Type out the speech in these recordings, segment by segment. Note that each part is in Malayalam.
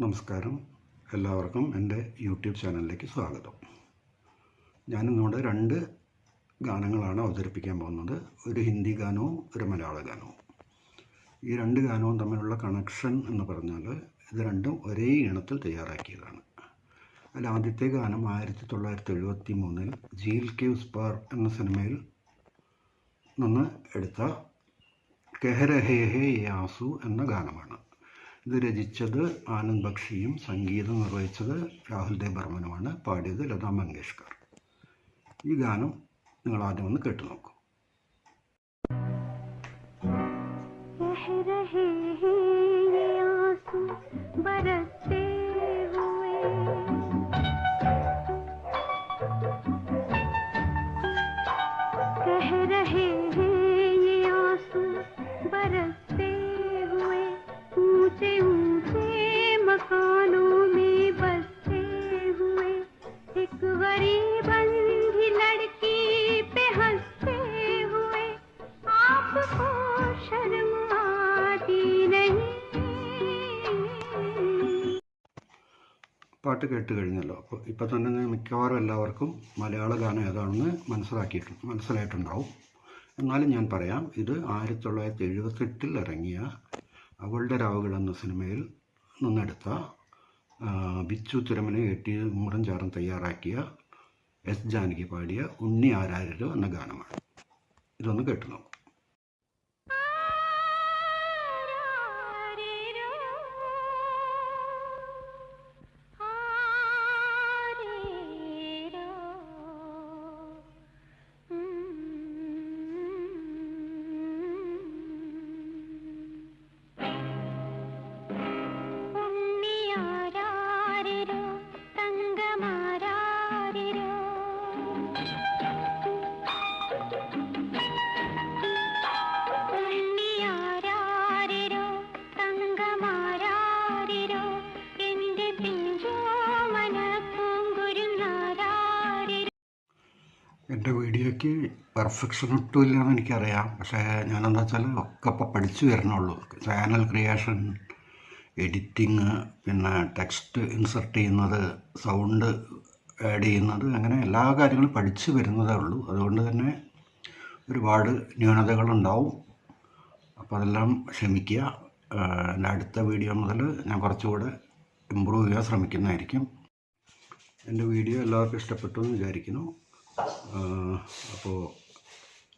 നമസ്കാരം. എല്ലാവർക്കും എന്റെ യൂട്യൂബ് ചാനലിലേക്ക് സ്വാഗതം. ഞാനിന്നിവിടെ രണ്ട് ഗാനങ്ങളാണ് അവതരിപ്പിക്കാൻ പോകുന്നത്. ഒരു ഹിന്ദി ഗാനവും ഒരു മലയാള ഗാനവും. ഈ രണ്ട് ഗാനവും തമ്മിലുള്ള കണക്ഷൻ എന്ന് പറഞ്ഞാൽ ഇത് രണ്ടും ഒരേ ഇണത്തിൽ തയ്യാറാക്കിയതാണ്. അതിൽ ആദ്യത്തെ ഗാനം ആയിരത്തി തൊള്ളായിരത്തി എഴുപത്തി മൂന്നിൽ ജീൽ കെ ഉസ്പാർ എന്ന സിനിമയിൽ നിന്ന് എടുത്ത കെഹരഹേ ഹേ യാസു എന്ന ഗാനമാണ്. ഇത് രചിച്ചത് ആനന്ദ് ബക്ഷിയും സംഗീതം നിർവഹിച്ചത് രാഹുൽ ദേവ് ബർമനുമാണ് പാടിയത് ലതാ മങ്കേഷ്കർ ഈ ഗാനം നിങ്ങൾ ആദ്യം ഒന്ന് കേട്ടു നോക്കൂ कह रहे हैं ये आंसू बरसते പാട്ട് കേട്ട് കഴിഞ്ഞല്ലോ. അപ്പോൾ ഇപ്പോൾ തന്നെ മിക്കവാറും എല്ലാവർക്കും മലയാള ഗാനം ഏതാണെന്ന് മനസ്സിലാക്കിയിട്ടുണ്ട് മനസ്സിലായിട്ടുണ്ടാവും. എന്നാലും ഞാൻ പറയാം ഇത് ആയിരത്തി തൊള്ളായിരത്തി എഴുപത്തെട്ടിൽ ഇറങ്ങിയ അവളുടെ രാവുകൾ എന്ന സിനിമയിൽ നിന്നെടുത്ത ബിച്ചു തിരമനെ എ ടി ഉമ്മറും ചാറും തയ്യാറാക്കിയ എസ് ജാനകി പാടിയ ഉണ്ണി ആരാരോ എന്ന ഗാനമാണ്. ഇതൊന്ന് കേട്ടു നോക്കൂ. എന്റെ വീഡിയോയ്ക്ക് പെർഫെക്ഷൻ ഒട്ടുമില്ല എന്ന് എനിക്കറിയാം. പക്ഷേ ഞാനെന്താ വെച്ചാൽ ഒക്കെ ഇപ്പോൾ പഠിച്ചു വരണുള്ളൂ ചാനൽ ക്രിയേഷൻ എഡിറ്റിങ് പിന്നെ ടെക്സ്റ്റ് ഇൻസർട്ട് ചെയ്യുന്നത് സൗണ്ട് ആഡ് ചെയ്യുന്നത് അങ്ങനെ എല്ലാ കാര്യങ്ങളും പഠിച്ചു വരുന്നതേ ഉള്ളൂ. അതുകൊണ്ട് തന്നെ ഒരുപാട് ന്യൂനതകളുണ്ടാവും. അപ്പോൾ അതെല്ലാം ക്ഷമിക്കുക. എന്റെ അടുത്ത വീഡിയോ മുതൽ ഞാൻ കുറച്ചുകൂടെ ഇമ്പ്രൂവ് ചെയ്യാൻ ശ്രമിക്കുന്നതായിരിക്കും. എന്റെ വീഡിയോ എല്ലാവർക്കും ഇഷ്ടപ്പെട്ടു എന്ന് വിചാരിക്കുന്നു. അപ്പോൾ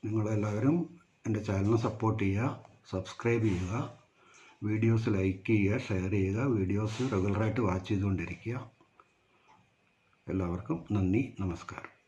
നിങ്ങളെല്ലാവരും എന്റെ ചാനൽ സപ്പോർട്ട് ചെയ്യുക സബ്സ്ക്രൈബ് ചെയ്യുക. വീഡിയോസ് ലൈക്ക് ചെയ്യുക ഷെയർ ചെയ്യുക വീഡിയോസ് റെഗുലറായിട്ട് വാച്ച് ചെയ്തുകൊണ്ടിരിക്കുക. എല്ലാവർക്കും നന്ദി നമസ്കാരം.